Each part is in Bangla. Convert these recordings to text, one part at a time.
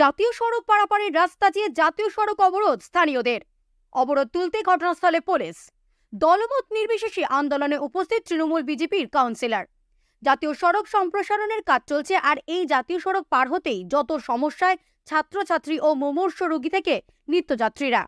জাতীয় সড়ক পারাপারের রাস্তা দিয়ে জাতীয় সড়ক অবরোধ স্থানীয়দের। অবরোধ তুলতে ঘটনাস্থলে পুলিশ। দলমত নির্বিশেষে আন্দোলনে উপস্থিত তৃণমূল বিজেপির কাউন্সিলর। জাতীয় সড়ক সম্প্রসারণের কাজ চলছে আর এই জাতীয় সড়ক পার হতেই যত সমস্যায় ছাত্রছাত্রী ও মুমূর্ষ রোগী থেকে নিত্যযাত্রীরা।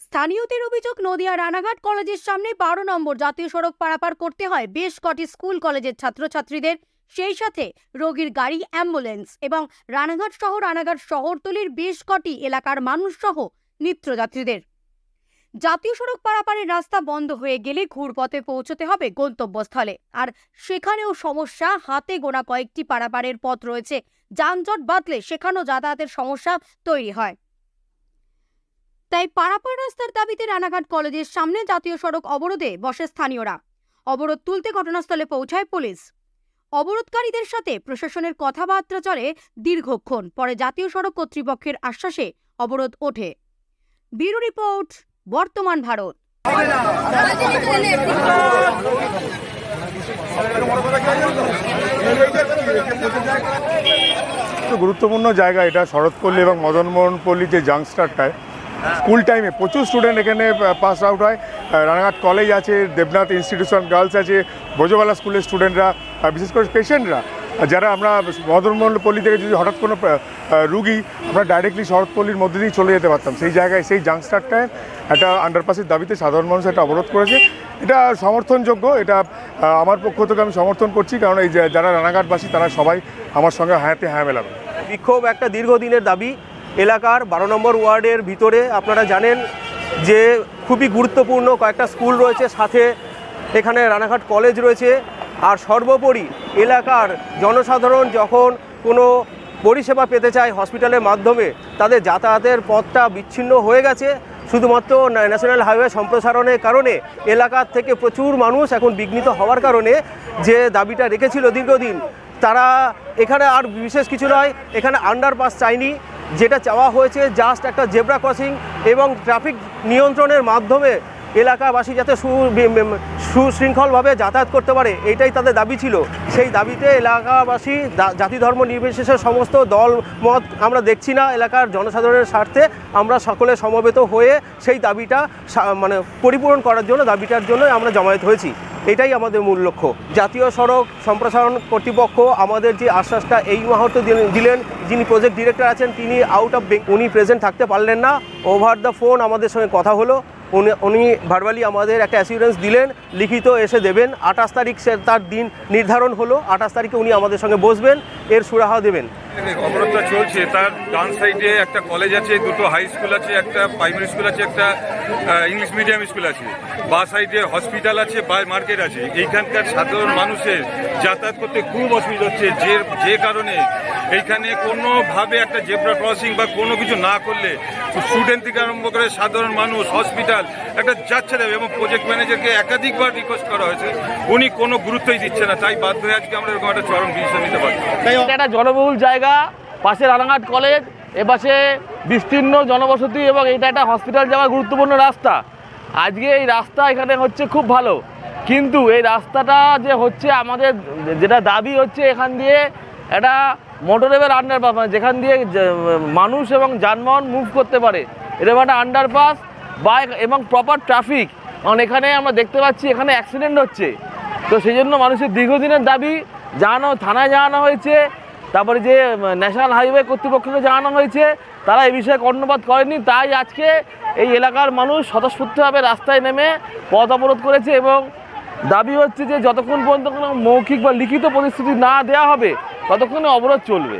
স্থানীয়দের অভিযোগ, নদিয়া রানাঘাট কলেজের সামনে বারো নম্বর জাতীয় সড়ক পারাপার করতে হয় বেশ কটি স্কুল, কলেজের ছাত্রছাত্রীদের। সেই সাথে রোগীর গাড়ি, অ্যাম্বুলেন্স এবং রানাঘাট সহ রানাঘাট শহরতলির বেশ কটি এলাকার মানুষ সহ জাতীয় সড়ক পারাপারের রাস্তা বন্ধ হয়ে গেলে ঘুরপথে পৌঁছতে হবে গন্তব্যস্থলে। আর সেখানেও সমস্যা, হাতে গোনা কয়েকটি পারাপারের পথ রয়েছে। যানজট বাঁধলে সেখানেও যাতায়াতের সমস্যা তৈরি হয়। তাই পারাপার রাস্তার দাবিতে রানাঘাট কলেজের সামনে জাতীয় সড়ক অবরোধে বসে স্থানীয়রা। অবরোধ তুলতে ঘটনাস্থলে পৌঁছায় পুলিশ। অবরোধকারীদের সাথে প্রশাসনের কথাবার্তা চলে দীর্ঘক্ষণ পরে জাতীয় সড়ক কর্তৃপক্ষের আশ্বাসে অবরোধ ওঠে। ব্যুরো রিপোর্ট বর্তমান ভারত। গুরুত্বপূর্ণ জায়গা এটা শরৎপল্লী এবং মদনমোহনপল্লী যে জাংস্টারটায় স্কুল টাইমে প্রচুর স্টুডেন্ট এখানে পাস আউট হয়। রানাঘাট কলেজ আছে, দেবনাথ ইনস্টিটিউশন গার্লস আছে ব্রজবালা স্কুলের স্টুডেন্টরা বিশেষ করে পেশেন্টরা যারা আমরা মদনমোহনপল্লী থেকে যদি হঠাৎ কোনো রুগী আমরা ডাইরেক্টলি শরৎপল্লীর মধ্যে দিয়ে চলে যেতে পারতাম। সেই জায়গায়, সেই জাংস্টারটায় একটা আন্ডারপাসের দাবিতে সাধারণ মানুষ একটা অবরোধ করেছে। এটা সমর্থনযোগ্য, এটা আমার পক্ষ থেকে আমি সমর্থন করছি, কারণ এই যারা রানাঘাটবাসী, তারা সবাই আমার সঙ্গে হাতে হ্যাঁ মেলাবে। বিক্ষোভ একটা দীর্ঘদিনের দাবি। এলাকার বারো নম্বর ওয়ার্ডের ভিতরে আপনারা জানেন যে খুবই গুরুত্বপূর্ণ কয়েকটা স্কুল রয়েছে, সাথে এখানে রানাঘাট কলেজ রয়েছে। আর সর্বোপরি এলাকার জনসাধারণ যখন কোনো পরিষেবা পেতে চায় হসপিটালের মাধ্যমে, তাদের যাতায়াতের পথটা বিচ্ছিন্ন হয়ে গেছে। শুধুমাত্র ন্যা- ন্যাশনাল হাইওয়ে সম্প্রসারণের কারণে এলাকার থেকে প্রচুর মানুষ এখন বিঘ্নিত হওয়ার কারণে যে দাবিটা রেখেছিল দীর্ঘদিন, তারা এখানে আর বিশেষ কিছু নয়, এখানে আন্ডারপাস চাইনি যেটা চাওয়া হয়েছে জাস্ট একটা জেব্রা ক্রসিং এবং ট্রাফিক নিয়ন্ত্রণের মাধ্যমে এলাকাবাসী যাতে সু সুশৃঙ্খলভাবে যাতায়াত করতে পারে, এটাই তাদের দাবি ছিল। সেই দাবিতে এলাকাবাসী জাতি ধর্ম নির্বিশেষে সমস্ত দল, মত আমরা দেখছি না, এলাকার জনসাধারণের স্বার্থে আমরা সকলে সমবেত হয়ে সেই দাবিটা মানে পরিপূরণ করার জন্য, দাবিটার জন্য আমরা জমায়েত হয়েছি। এটাই আমাদের মূল লক্ষ্য। জাতীয় সড়ক সম্প্রসারণ কর্তৃপক্ষ আমাদের যে আশ্বাসটা এই মুহূর্তে দিলেন- যিনি প্রজেক্ট ডিরেক্টর আছেন, তিনি আউট অফ উনি প্রেজেন্ট থাকতে পারলেন না। ওভার দ্য ফোন আমাদের সঙ্গে কথা হলো। উনি উনি ভার্বালি আমাদের একটা অ্যাসিউরেন্স দিলেন, লিখিত এসে দেবেন। আঠাশ তারিখ তার দিন নির্ধারণ হলো। আঠাশ তারিখে উনি আমাদের সঙ্গে বসবেন, এর সুরাহা দেবেন। অবরোধটা চলছে, তার ডান সাইডে একটা কলেজ আছে, দুটো হাই স্কুল আছে, একটা প্রাইমারি স্কুল আছে, একটা ইংলিশ মিডিয়াম স্কুল আছে। বা সাইডে হসপিটাল আছে, বা মার্কেট আছে। এইখানকার সাধারণ মানুষের যাতায়াত করতে খুব অসুবিধা হচ্ছে। যে যে কারণে এইখানে কোনোভাবে একটা জেব্রা ক্রসিং বা কোনো কিছু না করলে স্টুডেন্ট থেকে আরম্ভ করে সাধারণ মানুষ হসপিটাল একটা যাচ্ছে দেবে এবং প্রজেক্ট ম্যানেজারকে একাধিকবার রিকোয়েস্ট করা হয়েছে। উনি কোনো গুরুত্বই দিচ্ছে না। তাই বাধ্য হয়ে আজকে আমরা এরকম একটা চরম ডিসিশন নিতে পারি এটা একটা জনবহুল জায়গা পাশে রানাঘাট কলেজ এপাশে বিস্তীর্ণ জনবসতি এবং এটা একটা হসপিটাল যাওয়ার গুরুত্বপূর্ণ রাস্তা। আজকে এই রাস্তা এখানে হচ্ছে খুব ভালো। কিন্তু এই রাস্তাটা যে হচ্ছে আমাদের যেটা দাবি হচ্ছে এখান দিয়ে একটা মোটরেবল আন্ডারপাস মানে যেখান দিয়ে মানুষ এবং যানবাহন মুভ করতে পারে। এরকম একটা আন্ডারপাস বাইক এবং প্রপার ট্রাফিক কারণ এখানে আমরা দেখতে পাচ্ছি এখানে অ্যাক্সিডেন্ট হচ্ছে। তো সেই জন্য মানুষের দীর্ঘদিনের দাবি, জানানো, থানায় জানানো হয়েছে। তারপরে যে ন্যাশনাল হাইওয়ে কর্তৃপক্ষকে জানানো হয়েছে, তারা এই বিষয়ে কর্ণপাত করেনি। তাই আজকে এই এলাকার মানুষ স্বতঃস্ফূর্তভাবে রাস্তায় নেমে পথ অবরোধ করেছে এবং দাবি হচ্ছে যে, যতক্ষণ পর্যন্ত কোনো মৌখিক বা লিখিত পরিস্থিতি না দেওয়া হবে, ততক্ষণে অবরোধ চলবে।